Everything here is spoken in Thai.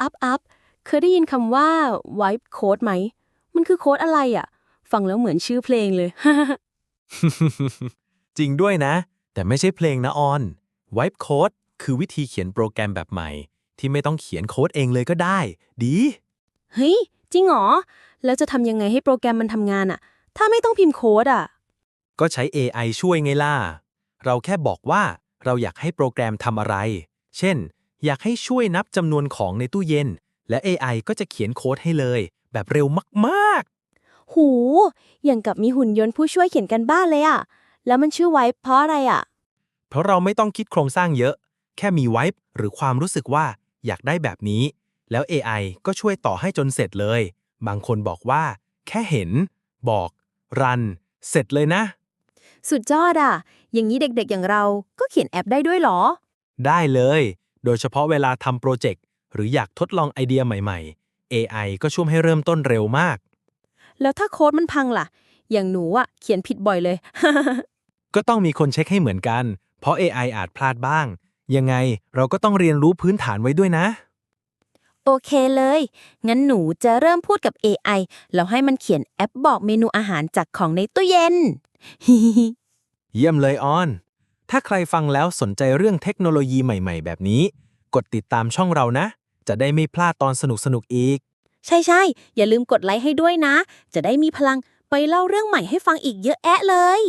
อัพอัพเคยได้ยินคำว่า wipe code ไหม มันคือโค้ดอะไรอะฟังแล้วเหมือนชื่อเพลงเลย จริงด้วยนะ แต่ไม่ใช่เพลงนะออน Wipe Code คือวิธีเขียนโปรแกรมแบบใหม่ ที่ไม่ต้องเขียนโค้ดเองเลยก็ได้ ดี เฮ้ย จริงเหรอ แล้วจะทำยังไงให้โปรแกรมมันทำงานอะถ้าไม่ต้องพิมพ์โค้ดอะก็ใช้ AI ช่วยไงล่ะ เราแค่บอกว่าเราอยากให้โปรแกรมทำอะไร เช่น อยากให้ช่วยนับจำนวนของในตู้เย็น และ AI ก็จะเขียนโค้ดให้เลย แบบเร็วมากหูอย่างกับมีหุ่นยนต์ผู้ช่วยเขียนกันบ้านเลยอะแล้วมันชื่อไว้เพราะอะไรอะๆเพราะเราไม่ต้องคิดโครงสร้างเยอะ แค่มีไวป์หรือความรู้สึกว่าอยากได้แบบนี้ แล้ว AI ก็ช่วยต่อให้จนเสร็จเลย บางคนบอกว่า แค่เห็น บอก รัน เสร็จเลยนะ สุดยอดอะอย่างนี้เด็กๆอย่างเราก็เขียนแอปได้ด้วยเหรอ ได้เลย โดยเฉพาะเวลาทำโปรเจกต์หรืออยากทดลองไอเดียใหม่ๆ AI ก็ช่วยให้เริ่มต้นเร็วมาก แล้วถ้าโค้ดมันพังล่ะ อย่างหนูอะเขียนผิดบ่อยเลย ก็ต้องมีคนเช็คให้เหมือนกัน เพราะ AI อาจพลาดบ้าง ยังไงเราก็ต้องเรียนรู้พื้นฐานไว้ด้วยนะ โอเคเลย งั้นหนูจะเริ่มพูดกับ AI แล้วให้มันเขียนแอปบอกเมนูอาหารจากของในตู้เย็น เยี่ยมเลยออน ถ้าใครฟังแล้วสนใจเรื่องเทคโนโลยีใหม่ ๆ แบบนี้ กดติดตามช่องเรานะ จะได้ไม่พลาดตอนสนุกๆอีก ใช่ใช่ๆ อย่าลืมกดไลค์ให้ด้วยนะ จะได้มีพลังไปเล่าเรื่องใหม่ให้ฟังอีกเยอะแยะเลย